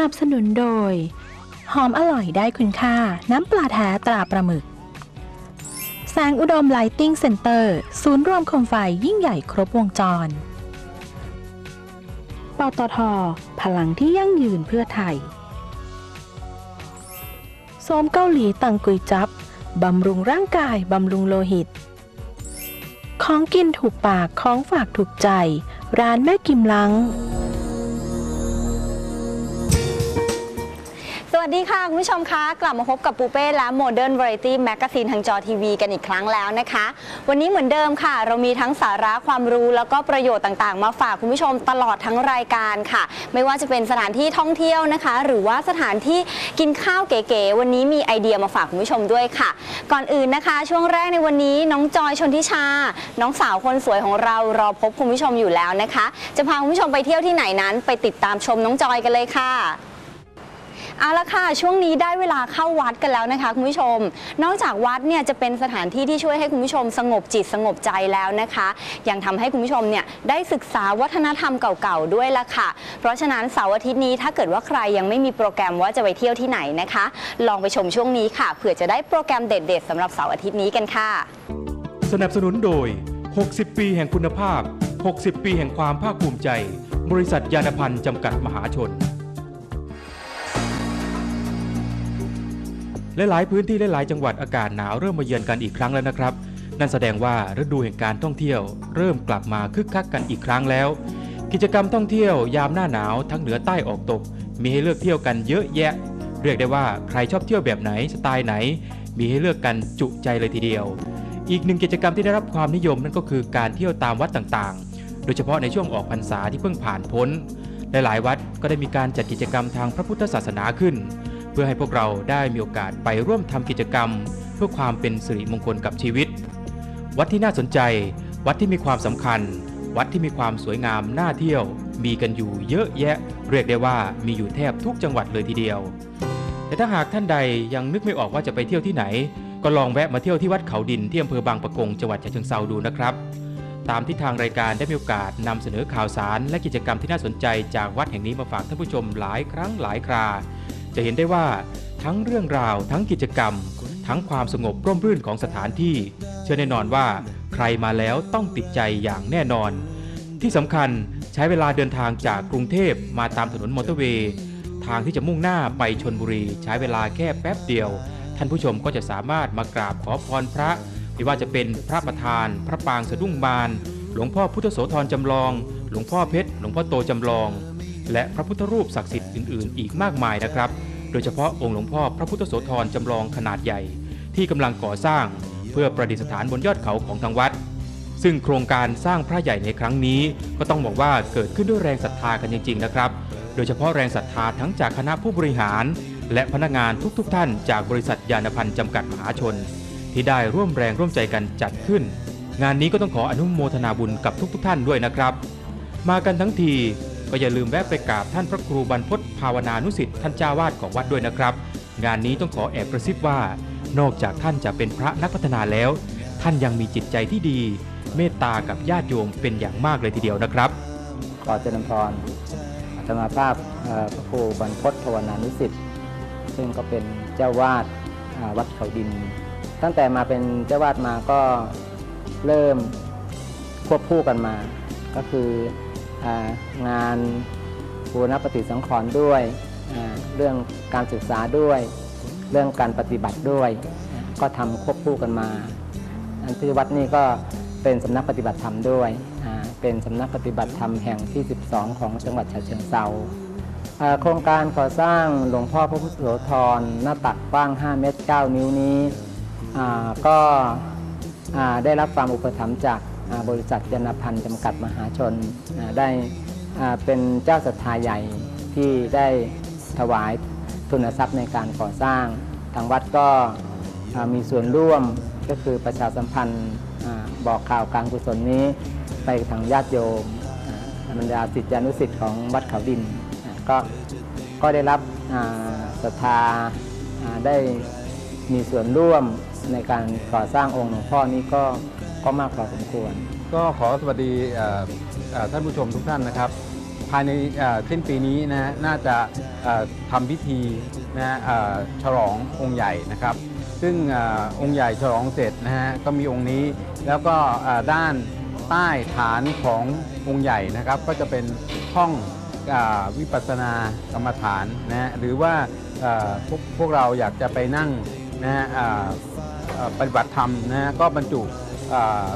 นับสนุนโดย หอมอร่อยได้คุณค่า น้ำปลาแท้ตราประหมึก แสงอุดมไลติงเซ็นเตอร์ ศูนย์รวมโคมไฟยิ่งใหญ่ครบวงจร ปตท พลังที่ยั่งยืนเพื่อไทยโสมเกาหลีตังกุยจับบำรุงร่างกาย บำรุงโลหิต ของกินถูกปาก ของฝากถูกใจ ร้านแม่กิมลัง วัสดีค่ะ คุณผู้ชมคะ กลับมาพบกับปูเป้และ Modern Variety Magazine ทางจอทีวีกันอีกครั้งแล้วนะคะ วันนี้เหมือนเดิมค่ะ เรามีทั้งสาระความรู้แล้วก็ประโยชน์ต่างๆ มาฝากคุณผู้ชมตลอดทั้งรายการค่ะ ไม่ว่าจะเป็นสถานที่ท่องเที่ยวนะคะ หรือว่าสถานที่กินข้าวเก๋ๆวันนี้มีไอเดียมาฝากคุณผู้ชมด้วยค่ะ ก่อนอื่นนะคะ ช่วงแรกในวันนี้น้องจอยชนทิชา น้องสาวคนสวยของเรารอพบคุณผู้ชมอยู่แล้วนะคะ จะพาคุณผู้ชมไปเที่ยวที่ไหนนั้น ไปติดตามชมน้องจอยกันเลยค่ะ เอาละค่ะ ช่วงนี้ได้เวลาเข้าวัดกันแล้วนะคะคุณผู้ชม นอกจากวัดเนี่ยจะเป็นสถานที่ที่ช่วยให้คุณผู้ชมสงบจิตสงบใจแล้วนะคะ ยังทำให้คุณผู้ชมเนี่ยได้ศึกษาวัฒนธรรมเก่าๆด้วยละค่ะ เพราะฉะนั้นเสาร์อาทิตย์นี้ถ้าเกิดว่าใครยังไม่มีโปรแกรมว่าจะไปเที่ยวที่ไหนนะคะ ลองไปชมช่วงนี้ค่ะเผื่อจะได้โปรแกรมเด็ด ๆสำหรับเสาร์อาทิตย์นี้กันค่ะ สนับสนุนโดย 60 ปีแห่งคุณภาพ 60 ปีแห่งความภาคภูมิใจ บริษัทยานพันธ์จำกัดมหาชน หลายพื้นที่หลายจังหวัดอากาศหนาวเริ่มมาเยือนกันอีกครั้งแล้วนะครับ นั่นแสดงว่าฤดูแห่งการท่องเที่ยว เริ่มกลับมาคึกคักกันอีกครั้งแล้ว กิจกรรมท่องเที่ยวยามหน้าหนาวทั้งเหนือใต้ออกตก มีให้เลือกเที่ยวกันเยอะแยะ เรียกได้ว่าใครชอบเที่ยวแบบไหนสไตล์ไหน มีให้เลือกกันจุใจเลยทีเดียว อีกหนึ่งกิจกรรมที่ได้รับความนิยมนั่นก็คือการเที่ยวตามวัดต่างๆ โดยเฉพาะในช่วงออกพรรษาที่เพิ่งผ่านพ้นหลายๆวัดก็ได้มีการจัดกิจกรรมทางพระพุทธศาสนาขึ้น เพื่อให้พวกเราได้มีโอกาสไปร่วมทำกิจกรรม เพื่อความเป็นสิริมงคลกับชีวิต วัดที่น่าสนใจ วัดที่มีความสำคัญ วัดที่มีความสวยงามน่าเที่ยว มีกันอยู่เยอะแยะ เรียกได้ว่ามีอยู่แทบทุกจังหวัดเลยทีเดียว แต่ถ้าหากท่านใดยังนึกไม่ออกว่าจะไปเที่ยวที่ไหน ก็ลองแวะมาเที่ยวที่วัดเขาดินที่อำเภอบางปะกงจังหวัดฉะเชิงเซาดูนะครับตามที่ทางรายการได้มีโอกาสนำเสนอข่าวสาร และกิจกรรมที่น่าสนใจจากวัดแห่งนี้มาฝากท่านผู้ชมหลายครั้งหลายครา จะเห็นได้ว่าทั้งเรื่องราว ทั้งกิจกรรม ทั้งความสงบร่มรื่นของสถานที่ เชื่อแน่นอนว่าใครมาแล้วต้องติดใจอย่างแน่นอน ที่สำคัญใช้เวลาเดินทางจากกรุงเทพมาตามถนนมอเตอร์เวย์ทางที่จะมุ่งหน้าไปชนบุรี ใช้เวลาแค่แป๊บเดียว ท่านผู้ชมก็จะสามารถมากราบขอพรพระไม่ว่าจะเป็นพระประธาน พระปางสะดุ้งบาน หลวงพ่อพุทธโสธรจำลอง หลวงพ่อเพชร หลวงพ่อโตจำลอง และพระพุทธรูปศักดิ์สิทธิ์อื่นๆ อีกมากมายนะครับ โดยเฉพาะองค์หลวงพ่อพระพุทธโสธรจำลองขนาดใหญ่ ที่กำลังก่อสร้างเพื่อประดิษฐานบนยอดเขาของทางวัด ซึ่งโครงการสร้างพระใหญ่ในครั้งนี้ ก็ต้องบอกว่าเกิดขึ้นด้วยแรงศรัทธากันจริง ๆ นะครับ โดยเฉพาะแรงศรัทธาทั้งจากคณะผู้บริหาร และพนักงานทุก ๆ ท่านจากบริษัทยานพันธ์จำกัดมหาชน ที่ได้ร่วมแรงร่วมใจกันจัดขึ้น งานนี้ก็ต้องขออนุโมทนาบุญกับทุก ๆ ท่านด้วยนะครับ มากันทั้งที ก็อย่าลืมแวะไปกราบท่านพระครูบรรพตภาวนานุสิทธิ์ท่านเจ้าวาดของวัดด้วยนะครับ งานนี้ต้องขอแอบกระซิบว่า นอกจากท่านจะเป็นพระนักพัฒนาแล้ว ท่านยังมีจิตใจที่ดี เมตตากับญาติโยมเป็นอย่างมากเลยทีเดียวนะครับขอเจริญพรอาตมาภาพพระครูบรรพตภาวนานุสิทธิ์ซึ่งก็เป็นเจ้าวาดวัดเขาดิน ตั้งแต่มาเป็นเจ้าวาดมาก็เริ่มควบคู่กันมา ก็คือ งานบูรณปฏิสังขรณ์ด้วย เรื่องการศึกษาด้วย เรื่องการปฏิบัติด้วย ก็ทำควบคู่กันมาอันที่วัดนี่ก็เป็นสำนักปฏิบัติธรรมด้วย เป็นสำนักปฏิบัติธรรมแห่งที่ 12 ของจังหวัดฉะเชิงเทราโครงการก่อสร้างหลวงพ่อพระพุทธโสธรหน้าตักกว้าง 5 เมตร 9 นิ้วนี้ก็ได้รับความอุปถัมภ์จาก บริษัทยานพันธ์จำกัดมหาชนได้เป็นเจ้าศรัทธาใหญ่ที่ได้ถวายทุนทรัพย์ในการก่อสร้าง ทางวัดก็มีส่วนร่วมก็คือประชาสัมพันธ์บอกข่าวการกุศลนี้ ไปทางญาติโยมบรรดาศิษยานุศิษย์ของวัดเขาดินก็ก็ได้รับศรัทธาได้มีส่วนร่วมในการก่อสร้างองค์หลวงพ่อนี้ก็ ก็มากพอสมควร ก็ขอสวัสดีท่านผู้ชมทุกท่านนะครับ ภายในเอ่อสิ้นปีนี้นะฮะน่าจะทำพิธีนะฮะฉลององค์ใหญ่นะครับ ซึ่งอองค์ใหญ่ฉลองเสร็จนะฮะก็มีองค์นี้แล้วก็ด้านใต้ฐานขององค์ใหญ่นะครับ ก็จะเป็นห้องอวิปัสสนากรรมฐานนะฮะหรือว่าพวกพวกเราอยากจะไปนั่งนะฮะปฏิบัติธรรมนะฮะก็บรรจุ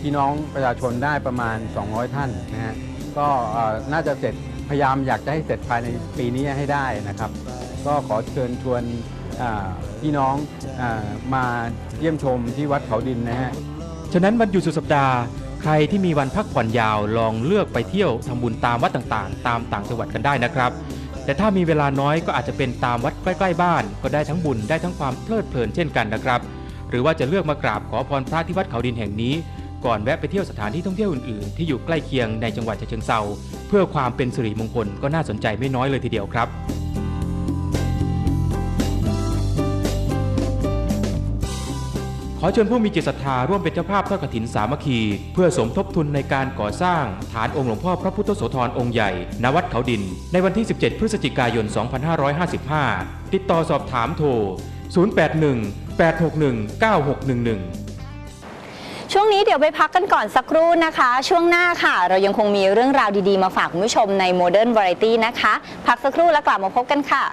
พี่น้องประชาชนได้ประมาณ 200 ท่านนะฮะก็น่าจะเสร็จพยายามอยากจะให้เสร็จภายในปีนี้ให้ได้นะครับ ก็ขอเชิญชวนพี่น้องอมาเยี่ยมชมที่วัดเขาดินนะฮะฉะนั้นวันหยุดสุดสัปดาห์ใครที่มีวันพักผ่อนยาวลองเลือกไปเที่ยวทำบุญตามวัดต่างๆ ตามต่างจังหวัดกันได้นะครับ แต่ถ้ามีเวลาน้อยก็อาจจะเป็นตามวัดใกล้ ๆ บ้าน ก็ได้ทั้งบุญได้ทั้งความเพลิดเพลินเช่นกันนะครับ หรือว่าจะเลือกมากราบขอพรพระที่วัดเขาดินแห่งนี้ ก่อนแวะไปเที่ยวสถานที่ท่องเที่ยวอื่นๆ ที่อยู่ใกล้เคียงในจังหวัดฉะเชิงเซาเพื่อความเป็นสิริมงคลก็น่าสนใจไม่น้อยเลยทีเดียวครับขอเชิญผู้มีจิตศรัทธาร่วมเป็นเจ้าภาพทอดกฐินสามัคคี เพื่อสมทบทุนในการก่อสร้างฐานองค์หลวงพ่อพระพุทธโสธรองค์ใหญ่ณวัดเขาดิน ในวันที่ 17 พฤศจิกายน 2555 ติดต่อสอบถามโทร 081 861 9611ช่วงนี้เดี๋ยวไปพักกันก่อนสักครู่นะคะ ช่วงหน้าค่ะ เรายังคงมีเรื่องราวดีๆ มาฝากคุณผู้ชมใน Modern Variety นะคะ พักสักครู่แล้วกลับมาพบกันค่ะ